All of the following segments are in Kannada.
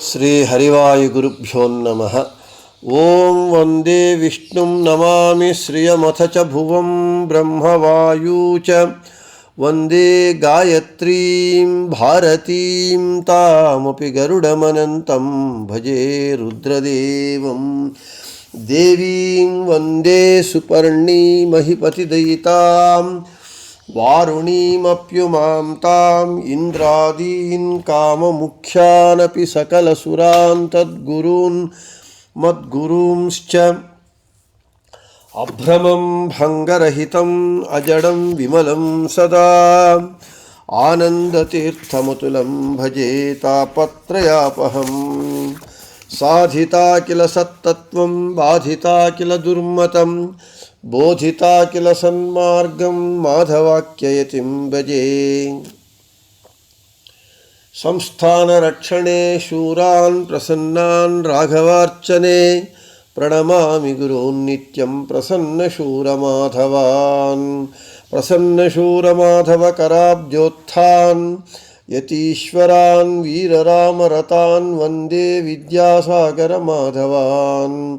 श्रीहरिवायुगुरुभ्यो नमः। ॐ वंदे विष्णुं नमामि श्रियमथ च भुवं ब्रह्मवायू च। वंदे गायत्रीं, भारतीं, तामपि गरुडमनन्तं, भजे रुद्रदेवं। देवीं वंदे सुपर्णीमहिपतिदयिताम्। वारुणीमप्युमां ताम् इन्द्रादीन् काममुख्यानपि सकलसुरान् तद्गुरून् मद्गुरूंश्च अभ्रमं भङ्गरहितम् अजडं विमलं सदा। आनन्दतीर्थमतुलं भजे तापत्रयापहम्। साधिता किल सत्तत्त्वं बाधिता किल दुर्मतं बोधिता किल सन्मार्गं माधवाक्ययतिं भजे। संस्थानरक्षणे शूरान् प्रसन्नान् राघवार्चने प्रणमामि गुरून् नित्यं प्रसन्नशूरमाधवान्। प्रसन्नशूरमाधवकराब्जोत्थान्, यतीश्वरान्, वीररामरतान्, वंदे विद्यासागरमाधवान्।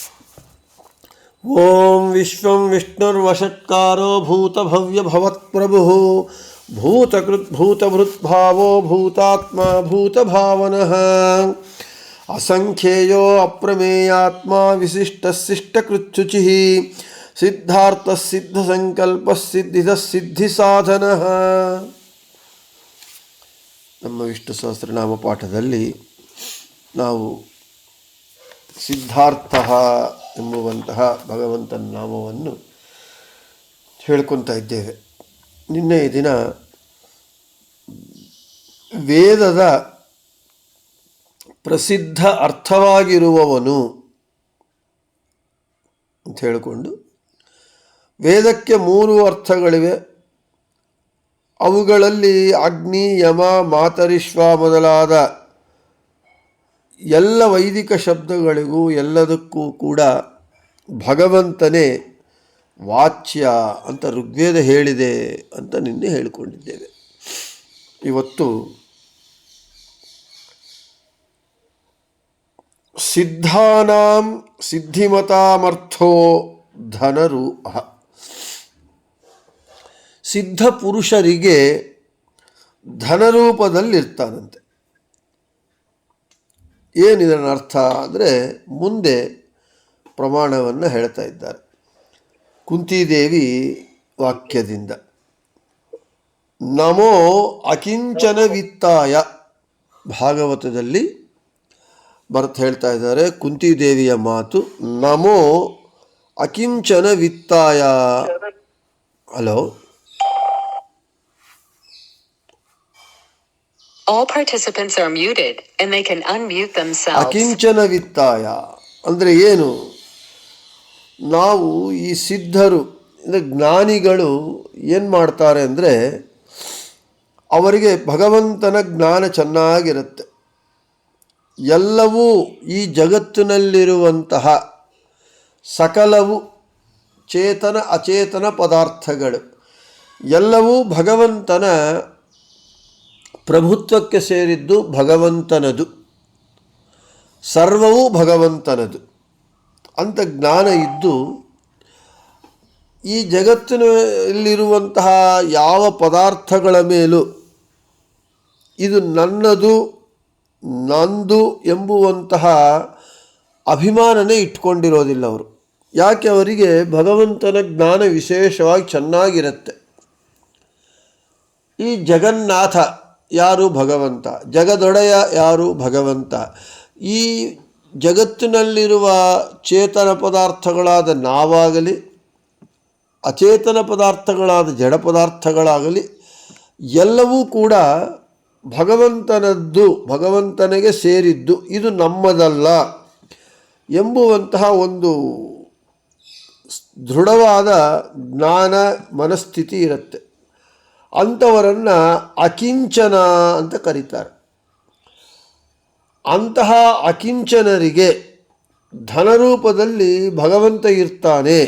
ॐ विश्वं विष्णुर्वषट्कारो भूतभव्यभवत्प्रभुः भूतकृद्भूतभृद्भावो भूतात्मा भूतभावनः असङ्ख्येयो अप्रमेयात्मा विशिष्टशिष्टकृच्छुचिः सिद्धार्थः सिद्धसङ्कल्पः सिद्धिदः ಸಿದ್ಧಿಸಾಧನಃ ನಮ್ಮ ವಿಷ್ಣು ಸಹಸ್ರನಾಮ ಪಾಠದಲ್ಲಿ ನಾವು ಸಿದ್ಧಾರ್ಥ ಎಂಬುವಂತಹ ಭಗವಂತನ ನಾಮವನ್ನು ಹೇಳ್ಕೊತಾ ಇದ್ದೇವೆ ನಿನ್ನೆ ದಿನ ವೇದದ ಪ್ರಸಿದ್ಧ ಅರ್ಥವಾಗಿರುವವನು ಅಂತ ಹೇಳಿಕೊಂಡು ವೇದಕ್ಕೆ ಮೂರು ಅರ್ಥಗಳಿವೆ. ಅವುಗಳಲ್ಲಿ ಅಗ್ನಿ, ಯಮ, ಮಾತರಿಶ್ವ ಮೊದಲಾದ ಎಲ್ಲ ವೈದಿಕ ಶಬ್ದಗಳಿಗೂ ಎಲ್ಲದಕ್ಕೂ ಕೂಡ ಭಗವಂತನೇ ವಾಚ್ಯ ಅಂತ ಋಗ್ವೇದ ಹೇಳಿದೆ ಅಂತ ನಿನ್ನೆ ಹೇಳಿಕೊಂಡಿದ್ದೇವೆ. ಇವತ್ತು ಸಿದ್ಧಾನಾಂ ಸಿದ್ಧಿಮತಾಮರ್ಥೋ ಧನರು ಸಿದ್ಧ ಪುರುಷರಿಗೆ ಧನರೂಪದಲ್ಲಿರ್ತಾನಂತೆ. ಏನಿದರ ಅರ್ಥ ಅಂದರೆ ಮುಂದೆ ಪ್ರಮಾಣವನ್ನು ಹೇಳ್ತಾ ಇದ್ದಾರೆ. ಕುಂತಿದೇವಿ ವಾಕ್ಯದಿಂದ, ನಮೋ ಅಕಿಂಚನ ವಿತ್ತಾಯ ಭಾಗವತದಲ್ಲಿ ಬರ್ತ ಹೇಳ್ತಾ ಇದ್ದಾರೆ ಕುಂತಿದೇವಿಯ ಮಾತು, ನಮೋ ಅಕಿಂಚನ ವಿತ್ತಾಯ hello? All participants are muted, and they can unmute themselves. ಅಕಿಂಚನ ವಿತ್ತಾಯ ಅಂದರೆ ಏನು? ನಾವು ಈ ಸಿದ್ಧರು, ಅಂದರೆ ಜ್ಞಾನಿಗಳು ಏನು ಮಾಡ್ತಾರೆ ಅಂದರೆ ಅವರಿಗೆ ಭಗವಂತನ ಜ್ಞಾನ ಚೆನ್ನಾಗಿರುತ್ತೆ. ಎಲ್ಲವೂ ಈ ಜಗತ್ತಿನಲ್ಲಿರುವಂತಹ ಸಕಲವು ಚೇತನ ಅಚೇತನ ಪದಾರ್ಥಗಳು. ಎಲ್ಲವೂ ಭಗವಂತನ ಪ್ರಭುತ್ವಕ್ಕೆ ಸೇರಿದ್ದು ಭಗವಂತನದು. ಸರ್ವವೂ ಭಗವಂತನದು. ಅಂತ ಜ್ಞಾನ ಇದ್ದು, ಈ ಜಗತ್ತಿನಲ್ಲಿರುವಂತಹ ಯಾವ ಪದಾರ್ಥಗಳ ಮೇಲೂ ಇದು ನನ್ನದು, ನಂದು ಎಂಬುವಂತಹ ಅಭಿಮಾನನೇ ಇಟ್ಕೊಂಡಿರೋದಿಲ್ಲ ಅವರು. ಯಾಕೆ ಅವರಿಗೆ ಭಗವಂತನ ಜ್ಞಾನ ವಿಶೇಷವಾಗಿ ಚೆನ್ನಾಗಿರುತ್ತೆ. ಈ ಜಗನ್ನಾಥ ಯಾರು ಭಗವಂತ? ಜಗದೊಡೆಯ ಯಾರು ಭಗವಂತ? ಈ ಜಗತ್ತಿನಲ್ಲಿರುವ ಚೇತನ ಪದಾರ್ಥಗಳಾದ ನಾವಾಗಲಿ, ಅಚೇತನ ಪದಾರ್ಥಗಳಾದ ಜಡ ಪದಾರ್ಥಗಳಾಗಲಿ, ಎಲ್ಲವೂ ಕೂಡ ಭಗವಂತನದ್ದು, ಭಗವಂತನಿಗೆ ಸೇರಿದ್ದು, ಇದು ನಮ್ಮದಲ್ಲ ಎಂಬುವಂತಹ ಒಂದು ದೃಢವಾದ ಜ್ಞಾನ ಮನಸ್ಥಿತಿ ಇರುತ್ತೆ. ಅಂಥವರನ್ನು ಅಕಿಂಚನ ಅಂತ ಕರೀತಾರೆ. ಅಂತಹ ಅಕಿಂಚನರಿಗೆ ಧನರೂಪದಲ್ಲಿ ಭಗವಂತ ಇರ್ತಾನೆ.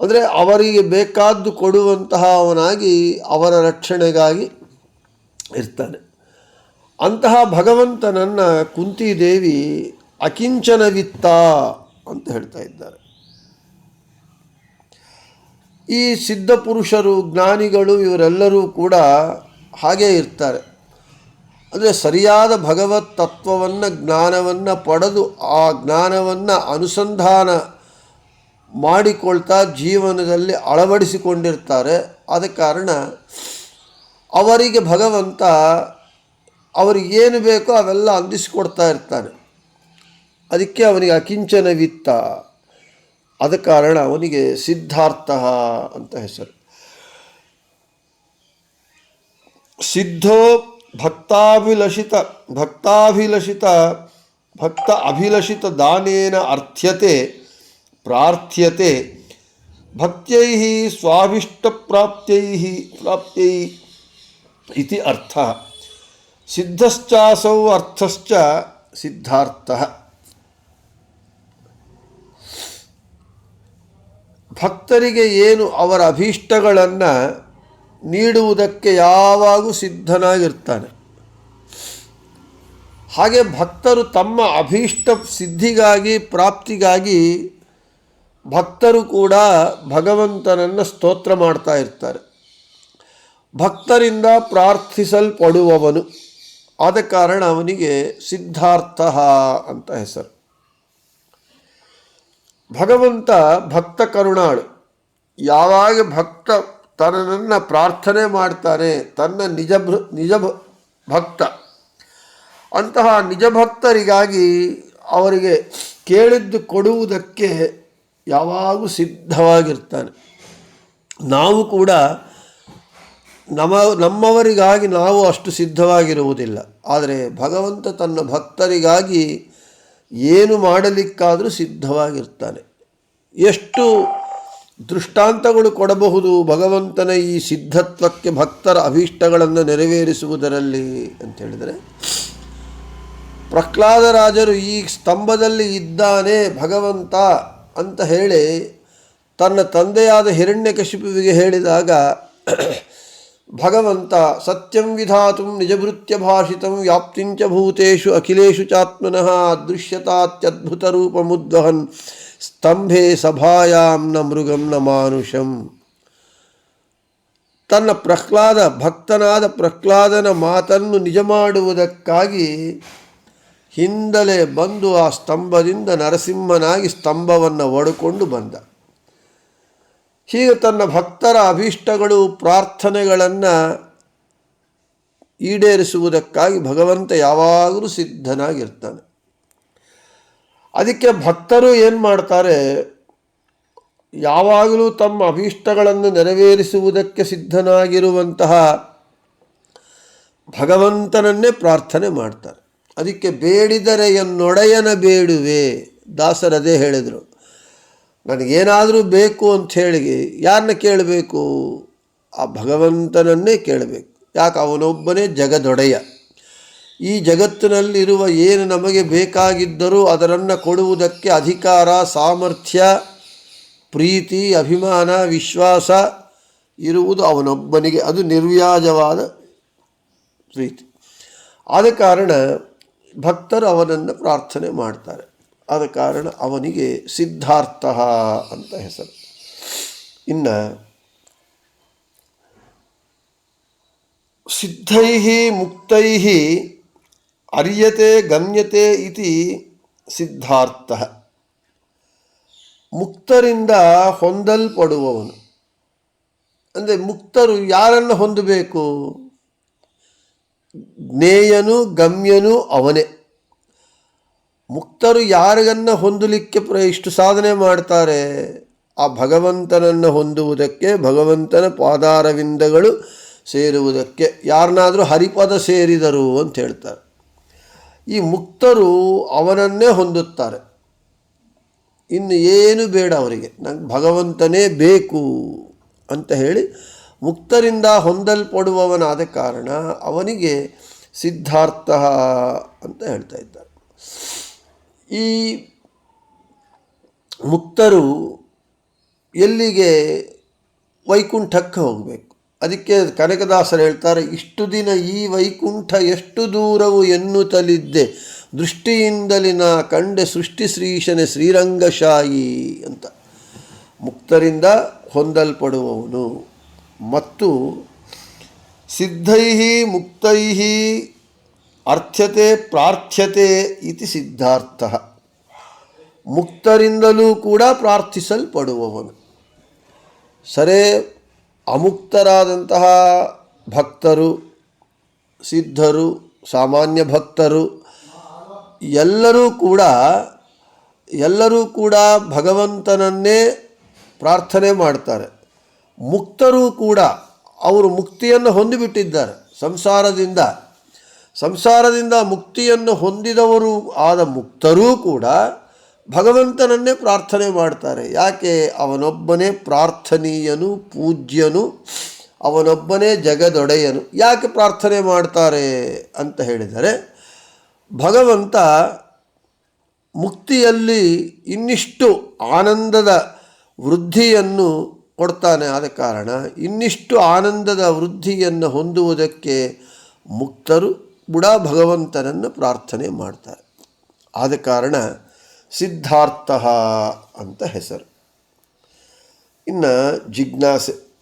ಅಂದರೆ ಅವರಿಗೆ ಬೇಕಾದ್ದು ಕೊಡುವಂತಹ ಅವನಾಗಿ ಅವರ ರಕ್ಷಣೆಗಾಗಿ ಇರ್ತಾನೆ. ಅಂತಹ ಭಗವಂತನನ್ನು ಕುಂತಿದೇವಿ ಅಕಿಂಚನವಿತ್ತ ಅಂತ ಹೇಳ್ತಾ ಇದ್ದಾರೆ. ಈ ಸಿದ್ಧ ಪುರುಷರು, ಜ್ಞಾನಿಗಳು ಇವರೆಲ್ಲರೂ ಕೂಡ ಹಾಗೇ ಇರ್ತಾರೆ. ಅಂದರೆ ಸರಿಯಾದ ಭಗವತ್ ತತ್ವವನ್ನು, ಜ್ಞಾನವನ್ನು ಪಡೆದು ಆ ಜ್ಞಾನವನ್ನು ಅನುಸಂಧಾನ ಮಾಡಿಕೊಳ್ತಾ ಜೀವನದಲ್ಲಿ ಅಳವಡಿಸಿಕೊಂಡಿರ್ತಾರೆ. ಆದ ಕಾರಣ ಅವರಿಗೆ ಭಗವಂತ ಅವರಿಗೇನು ಬೇಕೋ ಅವೆಲ್ಲ ಅಂದಿಸಿಕೊಡ್ತಾ ಇರ್ತಾನೆ. ಅದಕ್ಕೆ ಅವನಿಗೆ ಅಕಿಂಚನವಿತ್ತ ಆದ ಕಾರಣ ಅವನಿಗೆ ಸಿದ್ಧಾರ್ಥ ಅಂತ ಹೆಸರು. ಸಿದ್ಧೋ ಭಕ್ತಾಭಿಲಷಿತ ಭಕ್ತಾಭಿಲಷಿತ, ಭಕ್ತ ಅಭಿಲಷಿತ ದಾನೇನ ಅರ್ಥ್ಯತೆ, ಪ್ರಾರ್ಥ್ಯತೆ ಭಕ್ತ್ಯೈ ಸ್ವಾಭಿಷ್ಟಪ್ರಾಪ್ತೈ ಪ್ರಾಪ್ತ್ಯೈ ಇತಿ ಅರ್ಥ. ಸಿದ್ಧಶ್ಚಾಸೌ ಅರ್ಥಶ್ಚ ಸಿದ್ಧಾರ್ಥ. ಭಕ್ತರಿಗೆ ಏನು ಅವರ ಅಭೀಷ್ಟಗಳನ್ನು ನೀಡುವುದಕ್ಕೆ ಯಾವಾಗೂ ಸಿದ್ಧನಾಗಿರ್ತಾನೆ. ಹಾಗೆ ಭಕ್ತರು ತಮ್ಮ ಅಭೀಷ್ಟ ಸಿದ್ಧಿಗಾಗಿ, ಪ್ರಾಪ್ತಿಗಾಗಿ ಭಕ್ತರು ಕೂಡ ಭಗವಂತನನ್ನು ಸ್ತೋತ್ರ ಮಾಡ್ತಾ ಇರ್ತಾರೆ. ಭಕ್ತರಿಂದ ಪ್ರಾರ್ಥಿಸಲ್ಪಡುವವನು. ಆದ ಕಾರಣ ಅವನಿಗೆ ಸಿದ್ಧಾರ್ಥ ಅಂತ ಹೆಸರು. ಭಗವಂತ ಭಕ್ತ ಕರುಣಾಳು. ಯಾವಾಗ ಭಕ್ತ ತನ್ನನ್ನು ಪ್ರಾರ್ಥನೆ ಮಾಡ್ತಾನೆ, ತನ್ನ ನಿಜ ನಿಜ ಭಕ್ತ. ಅಂತಹ ನಿಜ ಭಕ್ತರಿಗಾಗಿ ಅವರಿಗೆ ಕೇಳಿದ್ದು ಕೊಡುವುದಕ್ಕೆ ಯಾವಾಗೂ ಸಿದ್ಧವಾಗಿರ್ತಾನೆ. ನಾವು ಕೂಡ ನಮ್ಮ, ನಮ್ಮವರಿಗಾಗಿ ನಾವು ಅಷ್ಟು ಸಿದ್ಧವಾಗಿರುವುದಿಲ್ಲ. ಆದರೆ ಭಗವಂತ ತನ್ನ ಭಕ್ತರಿಗಾಗಿ ಏನು ಮಾಡಲಿಕ್ಕಾದರೂ ಸಿದ್ಧವಾಗಿರ್ತಾನೆ. ಎಷ್ಟು ದೃಷ್ಟಾಂತಗಳು ಕೊಡಬಹುದು ಭಗವಂತನ ಈ ಸಿದ್ಧತ್ವಕ್ಕೆ ಭಕ್ತರ ಅಭೀಷ್ಟಗಳನ್ನು ನೆರವೇರಿಸುವುದರಲ್ಲಿ ಅಂತ ಹೇಳಿದರೆ ಪ್ರಹ್ಲಾದರಾಜರು ಈ ಸ್ತಂಭದಲ್ಲಿ ಇದ್ದಾನೆ ಭಗವಂತ ಅಂತ ಹೇಳಿ ತನ್ನ ತಂದೆಯಾದ ಹಿರಣ್ಯಕಶಿಪುವಿಗೆ ಹೇಳಿದಾಗ ಭಗವಂತ ಸತ್ಯಂ ವಿಧಾತು ನಿಜಭೃತ್ಯ ಭಾಷಿತ ವ್ಯಾಪ್ತಿಂಚ ಭೂತೇಶು ಅಖಿಲೇಷು ಚಾತ್ಮನಃ ಅದೃಶ್ಯತಾತ್ಯದ್ಭುತ ರೂಪಮುದ್ವಹನ್ ಸ್ತಂಭೆ ಸಭಾಯಾಂ ನ ಮೃಗಂ ನ ಮಾನುಷಂ. ತನ್ನ ಪ್ರಹ್ಲಾದ ಭಕ್ತನಾದ ಪ್ರಹ್ಲಾದನ ಮಾತನ್ನು ನಿಜ ಮಾಡುವುದಕ್ಕಾಗಿ ಹಿಂದಲೇ ಬಂದು ಆ ಸ್ತಂಭದಿಂದ ನರಸಿಂಹನಾಗಿ ಸ್ತಂಭವನ್ನು ಒಡಕೊಂಡು ಬಂದ. ಹೀಗೆ ತನ್ನ ಭಕ್ತರ ಅಭೀಷ್ಟಗಳು, ಪ್ರಾರ್ಥನೆಗಳನ್ನು ಈಡೇರಿಸುವುದಕ್ಕಾಗಿ ಭಗವಂತ ಯಾವಾಗಲೂ ಸಿದ್ಧನಾಗಿರ್ತಾನೆ. ಅದಕ್ಕೆ ಭಕ್ತರು ಏನು ಮಾಡ್ತಾರೆ? ಯಾವಾಗಲೂ ತಮ್ಮ ಅಭೀಷ್ಟಗಳನ್ನು ನೆರವೇರಿಸುವುದಕ್ಕೆ ಸಿದ್ಧನಾಗಿರುವಂತಹ ಭಗವಂತನನ್ನೇ ಪ್ರಾರ್ಥನೆ ಮಾಡ್ತಾರೆ. ಅದಕ್ಕೆ ಬೇಡಿದರೆ ಎನ್ನೊಡೆಯನ ಬೇಡುವೆ, ದಾಸರದೇ ಹೇಳಿದರು. ನನಗೇನಾದರೂ ಬೇಕು ಅಂತ ಹೇಳಿ ಯಾರನ್ನ ಕೇಳಬೇಕು? ಆ ಭಗವಂತನನ್ನೇ ಕೇಳಬೇಕು. ಯಾಕೆ? ಅವನೊಬ್ಬನೇ ಜಗದೊಡೆಯ. ಈ ಜಗತ್ತಿನಲ್ಲಿರುವ ಏನು ನಮಗೆ ಬೇಕಾಗಿದ್ದರೂ ಅದರನ್ನು ಕೊಡುವುದಕ್ಕೆ ಅಧಿಕಾರ, ಸಾಮರ್ಥ್ಯ, ಪ್ರೀತಿ, ಅಭಿಮಾನ, ವಿಶ್ವಾಸ ಇರುವುದು ಅವನೊಬ್ಬನಿಗೆ. ಅದು ನಿರ್ವ್ಯಾಜವಾದ ಪ್ರೀತಿ. ಆದ ಕಾರಣ ಭಕ್ತರು ಅವನನ್ನು ಪ್ರಾರ್ಥನೆ ಮಾಡ್ತಾರೆ. ಆದ ಕಾರಣ ಅವನಿಗೆ ಸಿದ್ಧಾರ್ಥ ಅಂತ ಹೆಸರು. ಇನ್ನು ಸಿದ್ಧೈ ಮುಕ್ತೈ ಅರಿಯತೆ ಗಮ್ಯತೆ ಇತಿ ಸಿದ್ಧಾರ್ಥ. ಮುಕ್ತರಿಂದ ಹೊಂದಲ್ಪಡುವವನು. ಅಂದರೆ ಮುಕ್ತರು ಯಾರನ್ನು ಹೊಂದಬೇಕು? ಜ್ಞೇಯನು ಗಮ್ಯನು ಅವನೇ. ಮುಕ್ತರು ಯಾರಿಗನ್ನು ಹೊಂದಲಿಕ್ಕೆ ಪ್ರ, ಇಷ್ಟು ಸಾಧನೆ ಮಾಡ್ತಾರೆ, ಆ ಭಗವಂತನನ್ನು ಹೊಂದುವುದಕ್ಕೆ, ಭಗವಂತನ ಪಾದಾರವಿಂದಗಳು ಸೇರುವುದಕ್ಕೆ ಯಾರನ್ನಾದರೂ ಹರಿಪದ ಸೇರಿದರು ಅಂತ ಹೇಳ್ತಾರೆ. ಈ ಮುಕ್ತರು ಅವನನ್ನೇ ಹೊಂದುತ್ತಾರೆ. ಇನ್ನು ಏನು ಬೇಡ ಅವರಿಗೆ, ನಂಗೆ ಭಗವಂತನೇ ಬೇಕು ಅಂತ ಹೇಳಿ ಮುಕ್ತರಿಂದ ಹೊಂದಲ್ಪಡುವವನಾದ ಕಾರಣ ಅವನಿಗೆ ಸಿದ್ಧಾರ್ಥ ಅಂತ ಹೇಳ್ತಾ ಇದ್ದಾರೆ. ಈ ಮುಕ್ತರು ಎಲ್ಲಿಗೆ ವೈಕುಂಠಕ್ಕೆ ಹೋಗಬೇಕು? ಅದಕ್ಕೆ ಕನಕದಾಸರು ಹೇಳ್ತಾರೆ, ಇಷ್ಟು ದಿನ ಈ ವೈಕುಂಠ ಎಷ್ಟು ದೂರವು ಎನ್ನುತ್ತಲಿದ್ದೆ. ದೃಷ್ಟಿಯಿಂದಲಿನ ಕಂಡೆ ಸೃಷ್ಟಿ ಶ್ರೀಶನೆ ಶ್ರೀರಂಗಶಾಯಿ ಅಂತ. ಮುಕ್ತರಿಂದ ಹೊಂದಲ್ಪಡುವವನು. ಮತ್ತು ಸಿದ್ಧೈ ಮುಕ್ತೈ ಅರ್ಥ್ಯತೆ ಪ್ರಾರ್ಥ್ಯತೆ ಇತಿ ಸಿದ್ಧಾರ್ಥ. ಮುಕ್ತರಿಂದಲೂ ಕೂಡ ಪ್ರಾರ್ಥಿಸಲ್ಪಡುವವನು. ಸರೇ ಅಮುಕ್ತರಾದಂತಹ ಭಕ್ತರು, ಸಿದ್ಧರು, ಸಾಮಾನ್ಯ ಭಕ್ತರು, ಎಲ್ಲರೂ ಕೂಡ ಎಲ್ಲರೂ ಕೂಡ ಭಗವಂತನನ್ನೇ ಪ್ರಾರ್ಥನೆ ಮಾಡ್ತಾರೆ. ಮುಕ್ತರೂ ಕೂಡ, ಅವರು ಮುಕ್ತಿಯನ್ನು ಹೊಂದಿಬಿಟ್ಟಿದ್ದಾರೆ. ಸಂಸಾರದಿಂದ ಸಂಸಾರದಿಂದ ಮುಕ್ತಿಯನ್ನು ಹೊಂದಿದವರು ಆದ ಮುಕ್ತರೂ ಕೂಡ ಭಗವಂತನನ್ನೇ ಪ್ರಾರ್ಥನೆ ಮಾಡ್ತಾರೆ. ಯಾಕೆ? ಅವನೊಬ್ಬನೇ ಪ್ರಾರ್ಥನೀಯನು, ಪೂಜ್ಯನು, ಅವನೊಬ್ಬನೇ ಜಗದೊಡೆಯನು. ಯಾಕೆ ಪ್ರಾರ್ಥನೆ ಮಾಡ್ತಾರೆ ಅಂತ ಹೇಳಿದರೆ, ಭಗವಂತ ಮುಕ್ತಿಯಲ್ಲಿ ಇನ್ನಿಷ್ಟು ಆನಂದದ ವೃದ್ಧಿಯನ್ನು ಕೊಡ್ತಾನೆ ಆದ ಕಾರಣ, ಇನ್ನಿಷ್ಟು ಆನಂದದ ವೃದ್ಧಿಯನ್ನು ಹೊಂದುವುದಕ್ಕೆ ಮುಕ್ತರು ಕೂಡ ಭಗವಂತನನ್ನು ಪ್ರಾರ್ಥನೆ ಮಾಡ್ತಾರೆ. ಆದ ಕಾರಣ ಸಿದ್ಧಾರ್ಥ ಅಂತ ಹೆಸರು. ಇನ್ನು ಜಿಜ್ಞಾಸೆ.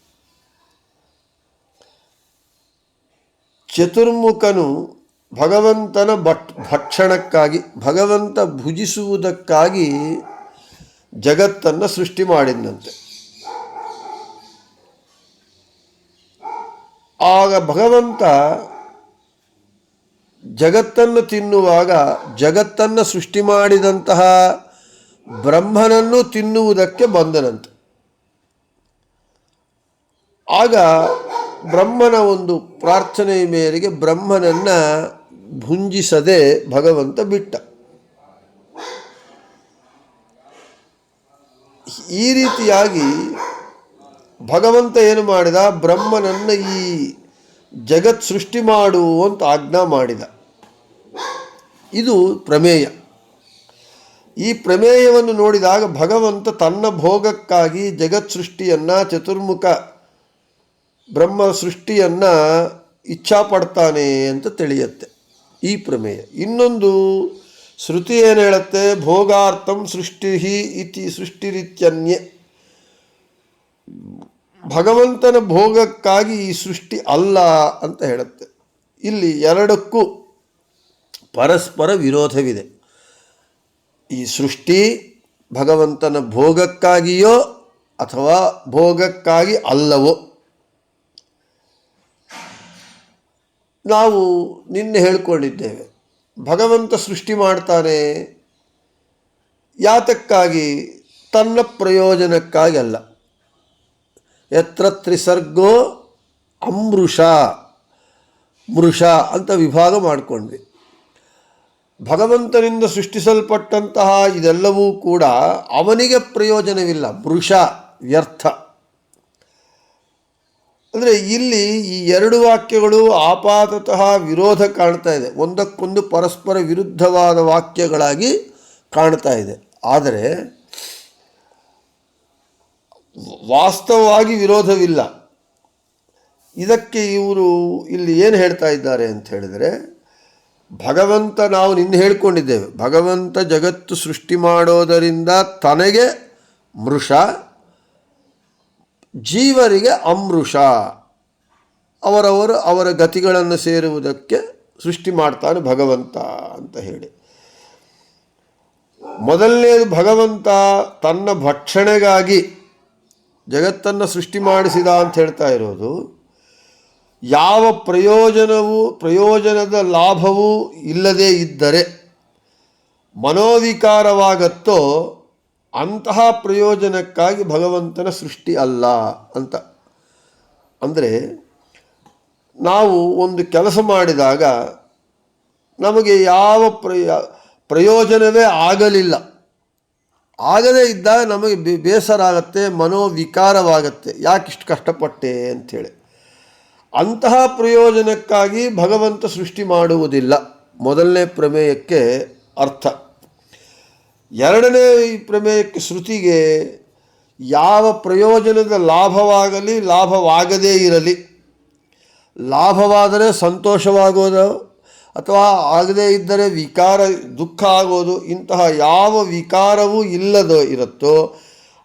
ಚತುರ್ಮುಖನು ಭಗವಂತನ ಭಟ್, ಭಕ್ಷಣಕ್ಕಾಗಿ, ಭಗವಂತ ಭುಜಿಸುವುದಕ್ಕಾಗಿ ಜಗತ್ತನ್ನು ಸೃಷ್ಟಿ ಮಾಡಿದಂತೆ ಆಗ ಭಗವಂತ ಜಗತ್ತನ್ನು ತಿನ್ನುವಾಗ ಜಗತ್ತನ್ನು ಸೃಷ್ಟಿ ಮಾಡಿದಂತಹ ಬ್ರಹ್ಮನನ್ನು ತಿನ್ನುವುದಕ್ಕೆ ಬಂದನಂತೆ. ಆಗ ಬ್ರಹ್ಮನ ಒಂದು ಪ್ರಾರ್ಥನೆಯ ಮೇರೆಗೆ ಬ್ರಹ್ಮನನ್ನು ಭುಂಜಿಸದೆ ಭಗವಂತ ಬಿಟ್ಟ. ಈ ರೀತಿಯಾಗಿ ಭಗವಂತ ಏನು ಮಾಡಿದ? ಬ್ರಹ್ಮನನ್ನು ಈ ಜಗತ್ ಸೃಷ್ಟಿ ಮಾಡು ಅಂತ ಆಜ್ಞಾ ಮಾಡಿದ. ಇದು ಪ್ರಮೇಯ. ಈ ಪ್ರಮೇಯವನ್ನು ನೋಡಿದಾಗ ಭಗವಂತ ತನ್ನ ಭೋಗಕ್ಕಾಗಿ ಜಗತ್ ಸೃಷ್ಟಿಯನ್ನು, ಚತುರ್ಮುಖ ಬ್ರಹ್ಮ ಸೃಷ್ಟಿಯನ್ನು ಇಚ್ಛಾಪಡ್ತಾನೆ ಅಂತ ತಿಳಿಯುತ್ತೆ. ಈ ಪ್ರಮೇಯ. ಇನ್ನೊಂದು ಶ್ರುತಿ ಏನು ಹೇಳುತ್ತೆ? ಭೋಗಾರ್ಥಂ ಸೃಷ್ಟಿ ಇತಿ ಸೃಷ್ಟಿರಿತ್ಯನ್ಯ. ಭಗವಂತನ ಭೋಗಕ್ಕಾಗಿ ಈ ಸೃಷ್ಟಿ ಅಲ್ಲ ಅಂತ ಹೇಳುತ್ತೆ. ಇಲ್ಲಿ ಎರಡಕ್ಕೂ ಪರಸ್ಪರ ವಿರೋಧವಿದೆ. ಈ ಸೃಷ್ಟಿ ಭಗವಂತನ ಭೋಗಕ್ಕಾಗಿಯೋ ಅಥವಾ ಭೋಗಕ್ಕಾಗಿ ಅಲ್ಲವೋ? ನಾವು ನಿನ್ನೆ ಹೇಳ್ಕೊಂಡಿದ್ದೇವೆ. ಭಗವಂತ ಸೃಷ್ಟಿ ಮಾಡ್ತಾನೆ. ಯಾತಕ್ಕಾಗಿ? ತನ್ನ ಪ್ರಯೋಜನಕ್ಕಾಗಿ ಅಲ್ಲ. ಯತ್ರ ತ್ರಿಸರ್ಗೋ ಅಮೃಷ ಮೃಷ ಅಂತ ವಿಭಾಗ ಮಾಡಿಕೊಂಡ್ವಿ. ಭಗವಂತನಿಂದ ಸೃಷ್ಟಿಸಲ್ಪಟ್ಟಂತಹ ಇದೆಲ್ಲವೂ ಕೂಡ ಅವನಿಗೆ ಪ್ರಯೋಜನವಿಲ್ಲ. ಮೃಷ ವ್ಯರ್ಥ. ಅಂದರೆ ಇಲ್ಲಿ ಈ ಎರಡು ವಾಕ್ಯಗಳು ಆಪಾತತಃ ವಿರೋಧ ಕಾಣ್ತಾ ಇದೆ. ಒಂದಕ್ಕೊಂದು ಪರಸ್ಪರ ವಿರುದ್ಧವಾದ ವಾಕ್ಯಗಳಾಗಿ ಕಾಣ್ತಾ ಇದೆ. ಆದರೆ ವಾಸ್ತವವಾಗಿ ವಿರೋಧವಿಲ್ಲ. ಇದಕ್ಕೆ ಇವರು ಇಲ್ಲಿ ಏನು ಹೇಳ್ತಾ ಇದ್ದಾರೆ ಅಂತ ಹೇಳಿದರೆ, ಭಗವಂತ ನಾವು ನಿನ್ನೆ ಹೇಳ್ಕೊಂಡಿದ್ದೇವೆ, ಭಗವಂತ ಜಗತ್ತು ಸೃಷ್ಟಿ ಮಾಡೋದರಿಂದ ತನಗೆ ಮೃಷ, ಜೀವರಿಗೆ ಅಮೃಷ, ಅವರವರು ಅವರ ಗತಿಗಳನ್ನು ಸೇರುವುದಕ್ಕೆ ಸೃಷ್ಟಿ ಮಾಡ್ತಾನೆ ಭಗವಂತ ಅಂತ ಹೇಳಿ. ಮೊದಲನೇದು ಭಗವಂತ ತನ್ನ ಭಕ್ಷಣೆಗಾಗಿ ಜಗತ್ತನ್ನು ಸೃಷ್ಟಿ ಮಾಡಿಸಿದ ಅಂತ ಹೇಳ್ತಾ ಇರೋದು, ಯಾವ ಪ್ರಯೋಜನವು, ಪ್ರಯೋಜನದ ಲಾಭವೂ ಇಲ್ಲದೇ ಇದ್ದರೆ ಮನೋವಿಕಾರವಾಗತ್ತೋ ಅಂತಹ ಪ್ರಯೋಜನಕ್ಕಾಗಿ ಭಗವಂತನ ಸೃಷ್ಟಿ ಅಲ್ಲ ಅಂತ. ಅಂದರೆ ನಾವು ಒಂದು ಕೆಲಸ ಮಾಡಿದಾಗ ನಮಗೆ ಯಾವ ಪ್ರಯ, ಪ್ರಯೋಜನವೇ ಆಗಲಿಲ್ಲ. ಆಗದೇ ಇದ್ದಾಗ ನಮಗೆ ಬೇಸರ ಆಗತ್ತೆ ಮನೋವಿಕಾರವಾಗತ್ತೆ. ಯಾಕಿಷ್ಟು ಕಷ್ಟಪಟ್ಟೆ ಅಂಥೇಳಿ ಅಂತಹ ಪ್ರಯೋಜನಕ್ಕಾಗಿ ಭಗವಂತ ಸೃಷ್ಟಿ ಮಾಡುವುದಿಲ್ಲ. ಮೊದಲನೇ ಪ್ರಮೇಯಕ್ಕೆ ಅರ್ಥ. ಎರಡನೇ ಪ್ರಮೇಯಕ್ಕೆ ಶ್ರುತಿಗೆ ಯಾವ ಪ್ರಯೋಜನದ ಲಾಭವಾಗಲಿ, ಲಾಭವಾಗದೇ ಇರಲಿ. ಲಾಭವಾದರೆ ಸಂತೋಷವಾಗೋದು ಅಥವಾ ಆಗದೇ ಇದ್ದರೆ ವಿಕಾರ, ದುಃಖ ಆಗೋದು, ಇಂತಹ ಯಾವ ವಿಕಾರವೂ ಇಲ್ಲದ ಇರುತ್ತೋ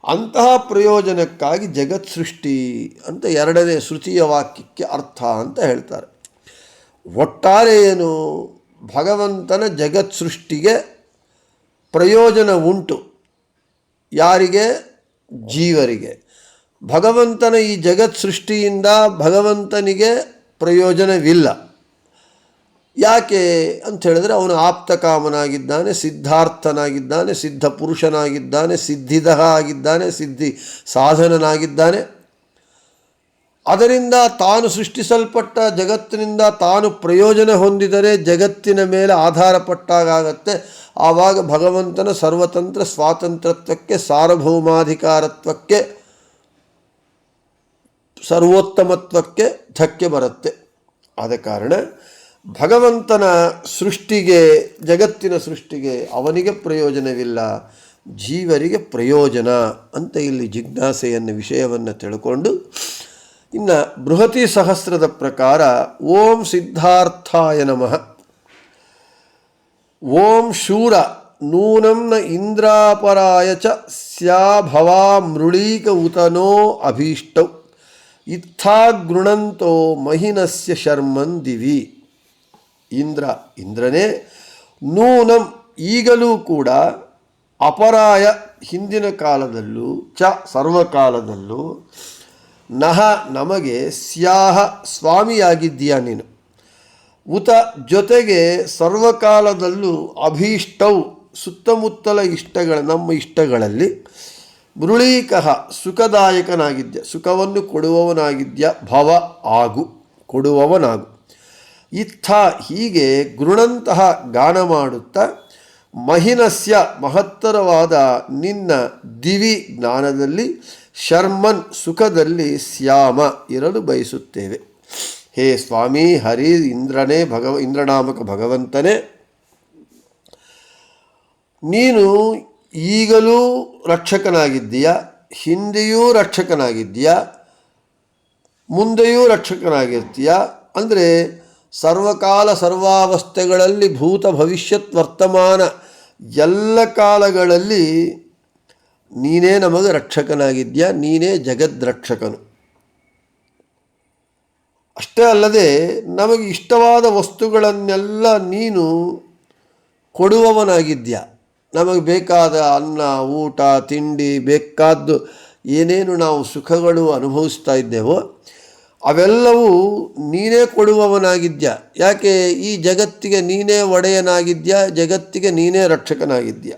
ಅಂತಹ ಪ್ರಯೋಜನಕ್ಕಾಗಿ ಜಗತ್ ಸೃಷ್ಟಿ ಅಂತ ಎರಡನೇ ಶ್ರುತಿಯ ವಾಕ್ಯಕ್ಕೆ ಅರ್ಥ ಅಂತ ಹೇಳ್ತಾರೆ. ಒಟ್ಟಾರೆ ಏನು, ಭಗವಂತನ ಜಗತ್ ಸೃಷ್ಟಿಗೆ ಪ್ರಯೋಜನ ಉಂಟು. ಯಾರಿಗೆ? ಜೀವರಿಗೆ. ಭಗವಂತನ ಈ ಜಗತ್ ಸೃಷ್ಟಿಯಿಂದ ಭಗವಂತನಿಗೆ ಪ್ರಯೋಜನವಿಲ್ಲ. ಯಾಕೆ ಅಂತ ಹೇಳಿದ್ರೆ ಅವನು ಆಪ್ತಕಾಮನಾಗಿದ್ದಾನೆ ಸಿದ್ಧಾರ್ಥನಾಗಿದ್ದಾನೆ, ಸಿದ್ಧ ಪುರುಷನಾಗಿದ್ದಾನೆ, ಸಿದ್ಧಿದಹ ಆಗಿದ್ದಾನೆ, ಸಿದ್ಧಿ ಸಾಧನನಾಗಿದ್ದಾನೆ. ಅದರಿಂದ ತಾನು ಸೃಷ್ಟಿಸಲ್ಪಟ್ಟ ಜಗತ್ತಿನಿಂದ ತಾನು ಪ್ರಯೋಜನ ಹೊಂದಿದರೆ ಜಗತ್ತಿನ ಮೇಲೆ ಆಧಾರಪಟ್ಟಾಗತ್ತೆ ಆವಾಗ ಭಗವಂತನ ಸರ್ವತಂತ್ರ ಸ್ವಾತಂತ್ರ್ಯತ್ವಕ್ಕೆ, ಸಾರ್ವಭೌಮಾಧಿಕಾರತ್ವಕ್ಕೆ, ಸರ್ವೋತ್ತಮತ್ವಕ್ಕೆ ಧಕ್ಕೆ ಬರುತ್ತೆ. ಆದ ಕಾರಣ ಭಗವಂತನ ಸೃಷ್ಟಿಗೆ, ಜಗತ್ತಿನ ಸೃಷ್ಟಿಗೆ ಅವನಿಗೆ ಪ್ರಯೋಜನವಿಲ್ಲ, ಜೀವರಿಗೆ ಪ್ರಯೋಜನ ಅಂತ ಇಲ್ಲಿ ಜಿಜ್ಞಾಸೆಯನ್ನು, ವಿಷಯವನ್ನು ತಿಳ್ಕೊಂಡು, ಇನ್ನು ಬೃಹತಿ ಸಹಸ್ರದ ಪ್ರಕಾರ ಓಂ ಸಿದ್ಧಾರ್ಥಾಯ ನಮಃ. ಓಂ ಶೂರ ನೂನಂನ ಇಂದ್ರಾಪರಾಯ ಚ ಸ್ಯಾಭವಾ ಮೃಳೀಕ ಉತನೋ ಅಭೀಷ್ಟೌ. ಇತ್ಥಾ ಗೃಣಂತೋ ಮಹಿನಸ್ಯ ಶರ್ಮನ್ ದಿವಿ ಇಂದ್ರ, ಇಂದ್ರನೇ. ನೂನಂ, ಈಗಲೂ ಕೂಡ ಅಪರಾಯ ಹಿಂದಿನ ಕಾಲದಲ್ಲೂ ಚ ಸರ್ವಕಾಲದಲ್ಲೂ ನಹ ನಮಗೆ ಸ್ಯಾಹ ಸ್ವಾಮಿಯಾಗಿದ್ದೀಯ ನೀನು. ಉತ ಜೊತೆಗೆ ಸರ್ವಕಾಲದಲ್ಲೂ ಅಭೀಷ್ಟವು ಸುತ್ತಮುತ್ತಲ ಇಷ್ಟಗಳ, ನಮ್ಮ ಇಷ್ಟಗಳಲ್ಲಿ ಮೃಳೀಕಃ ಸುಖದಾಯಕನಾಗಿದ್ಯ, ಸುಖವನ್ನು ಕೊಡುವವನಾಗಿದ್ಯ, ಭವ, ಆಗು, ಕೊಡುವವನಾಗು. ಇತ್ತ ಹೀಗೆ ಗೃಣಂತಹ ಗಾನ ಮಾಡುತ್ತಾ ಮಹಿನಸ್ಯ ಮಹತ್ತರವಾದ ನಿನ್ನ ದಿವಿ ಜ್ಞಾನದಲ್ಲಿ ಶರ್ಮನ್ ಸುಖದಲ್ಲಿ ಸ್ಯಾಮ ಇರಲು ಬಯಸುತ್ತೇವೆ. ಹೇ ಸ್ವಾಮಿ, ಹರಿ ಇಂದ್ರನೇ ಭಗವ, ಇಂದ್ರನಾಮಕ ಭಗವಂತನೇ, ನೀನು ಈಗಲೂ ರಕ್ಷಕನಾಗಿದ್ದೀಯ? ಹಿಂದೆಯೂ ರಕ್ಷಕನಾಗಿದ್ದೀಯ? ಮುಂದೆಯೂ ರಕ್ಷಕನಾಗಿರ್ತೀಯ? ಅಂದರೆ ಸರ್ವಕಾಲ ಸರ್ವಾವಸ್ಥೆಗಳಲ್ಲಿ ಭೂತ ಭವಿಷ್ಯತ್ ವರ್ತಮಾನ ಎಲ್ಲ ಕಾಲಗಳಲ್ಲಿ ನೀನೇ ನಮಗೆ ರಕ್ಷಕನಾಗಿದ್ಯಾ, ನೀನೇ ಜಗದ್ರಕ್ಷಕನು ಅಷ್ಟೇ ಅಲ್ಲದೆ ನಮಗೆ ಇಷ್ಟವಾದ ವಸ್ತುಗಳನ್ನೆಲ್ಲ ನೀನು ಕೊಡುವವನಾಗಿದ್ಯಾ. ನಮಗೆ ಬೇಕಾದ ಅನ್ನ, ಊಟ, ತಿಂಡಿ, ಬೇಕಾದ್ದು ಏನೇನು ನಾವು ಸುಖಗಳು ಅನುಭವಿಸ್ತಾ ಇದ್ದೇವೋ ಅವೆಲ್ಲವೂ ನೀನೇ ಕೊಡುವವನಾಗಿದ್ಯಾ. ಯಾಕೆ? ಈ ಜಗತ್ತಿಗೆ ನೀನೇ ಒಡೆಯನಾಗಿದ್ಯಾ, ಜಗತ್ತಿಗೆ ನೀನೇ ರಕ್ಷಕನಾಗಿದ್ಯಾ.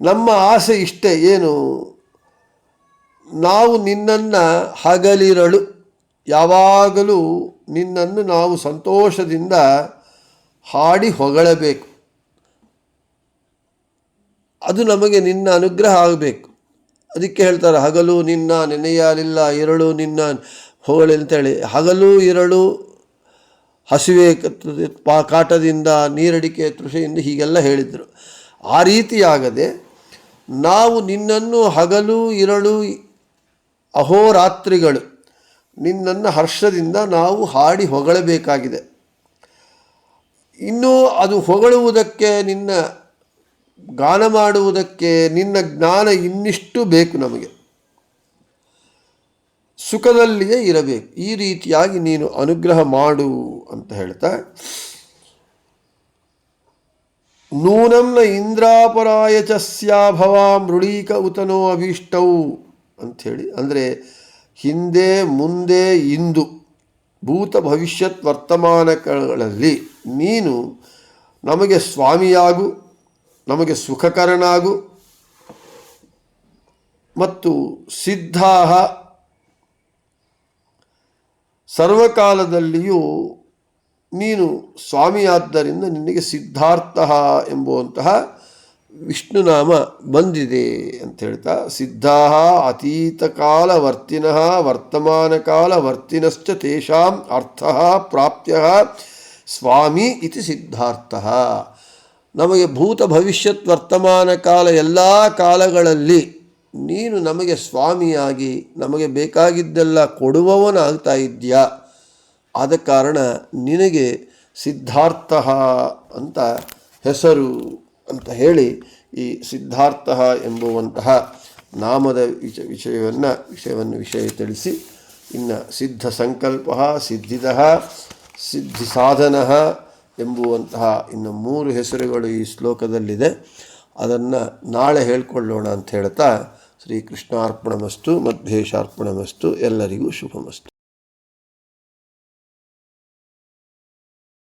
ನಮ್ಮ ಆಸೆ ಇಷ್ಟೇ, ಏನು? ನಾವು ನಿನ್ನನ್ನು ಹಗಲಿರಳು. ಯಾವಾಗಲೂ ನಿನ್ನನ್ನು ನಾವು ಸಂತೋಷದಿಂದ ಹಾಡಿ ಹೊಗಳಬೇಕು. ಅದು ನಮಗೆ ನಿನ್ನ ಅನುಗ್ರಹ ಆಗಬೇಕು. ಅದಕ್ಕೆ ಹೇಳ್ತಾರೆ, ಹಗಲು ನಿನ್ನ ನೆನೆಯಲಿಲ್ಲ ಎರಳು ನಿನ್ನ ಹೊಗಳಿ ಅಂತೇಳಿ. ಹಗಲು, ಇರಳು, ಹಸಿವೆ ಪಾ ಕಾಟದಿಂದ ನೀರಡಿಕೆ ತೃಷೆಯಿಂದ ಹೀಗೆಲ್ಲ ಹೇಳಿದರು. ಆ ರೀತಿಯಾಗದೆ ನಾವು ನಿನ್ನನ್ನು ಹಗಲು, ಇರಳು ಅಹೋರಾತ್ರಿಗಳು ನಿನ್ನನ್ನು ಹರ್ಷದಿಂದ ನಾವು ಹಾಡಿ ಹೊಗಳಬೇಕಾಗಿದೆ. ಇನ್ನು ಅದು ಹೊಗಳುವುದಕ್ಕೆ, ನಿನ್ನ ಗಾನ ಮಾಡುವುದಕ್ಕೆ, ನಿನ್ನ ಜ್ಞಾನ ಇನ್ನಿಷ್ಟು ಬೇಕು ನಮಗೆ. ಸುಖದಲ್ಲಿಯೇ ಇರಬೇಕು. ಈ ರೀತಿಯಾಗಿ ನೀನು ಅನುಗ್ರಹ ಮಾಡು ಅಂತ ಹೇಳ್ತಾ ನೂನಂನ ಇಂದ್ರಾಪರಾಯ ಚಸ್ಯಾಭವ ಸ್ಯಾಭವ ಮೃಳೀಕ ಉತನೋ ಅಭೀಷ್ಟೌ ಅಂಥೇಳಿ ಅಂದರೆ ಹಿಂದೆ ಮುಂದೆ ಇಂದು ಭೂತ ಭವಿಷ್ಯತ್ ವರ್ತಮಾನಗಳಲ್ಲಿ ನೀನು ನಮಗೆ ಸ್ವಾಮಿಯಾಗು, ನಮಗೆ ಸುಖಕರನಾಗು ಮತ್ತು ಸಿದ್ಧಾಹ ಸರ್ವಕಾಲದಲ್ಲಿಯೂ ನೀನು ಸ್ವಾಮಿಯಾದ್ದರಿಂದ ನಿನಗೆ ಸಿದ್ಧಾರ್ಥ ಎಂಬುವಂತಹ ವಿಷ್ಣುನಾಮ ಬಂದಿದೆ ಅಂತ ಹೇಳ್ತಾ ಸಿದ್ಧಾ ಅತೀತಕಾಲ ವರ್ತಿನಃ ವರ್ತಮಾನ ಕಾಲ ವರ್ತಿನಶ್ಚ ತೇಷಾಂ ಅರ್ಥ ಪ್ರಾಪ್ತ್ಯ ಸ್ವಾಮಿ ಇತಿ ಸಿದ್ಧಾರ್ಥ. ನಮಗೆ ಭೂತ ಭವಿಷ್ಯತ್ ವರ್ತಮಾನ ಕಾಲ ಎಲ್ಲ ಕಾಲಗಳಲ್ಲಿ ನೀನು ನಮಗೆ ಸ್ವಾಮಿಯಾಗಿ, ನಮಗೆ ಬೇಕಾಗಿದ್ದೆಲ್ಲ ಕೊಡುವವನಾಗ್ತಾ ಇದ್ದೀಯಾ? ಆದ ಕಾರಣ ನಿನಗೆ ಸಿದ್ಧಾರ್ಥ ಅಂತ ಹೆಸರು ಅಂತ ಹೇಳಿ ಈ ಸಿದ್ಧಾರ್ಥ ಎಂಬುವಂತಹ ನಾಮದ ವಿಷ, ವಿಷಯವನ್ನು ವಿಷಯವನ್ನು ವಿಷಯ ತಿಳಿಸಿ ಇನ್ನು ಸಿದ್ಧ ಸಂಕಲ್ಪ, ಸಿದ್ಧಿದ, ಸಿದ್ಧಿ ಸಾಧನ ಎಂಬುವಂತಹ ಇನ್ನು ಮೂರು ಹೆಸರುಗಳು ಈ ಶ್ಲೋಕದಲ್ಲಿದೆ. ಅದನ್ನು ನಾಳೆ ಹೇಳ್ಕೊಳ್ಳೋಣ ಅಂತ ಹೇಳ್ತಾ ಶ್ರೀಕೃಷ್ಣಾರ್ಪಣಮಸ್ತು ಮಧ್ವೇಶಾರ್ಪಣಮಸ್ತು ಎಲ್ಲರಿಗೂ ಶುಭಮಸ್ತು.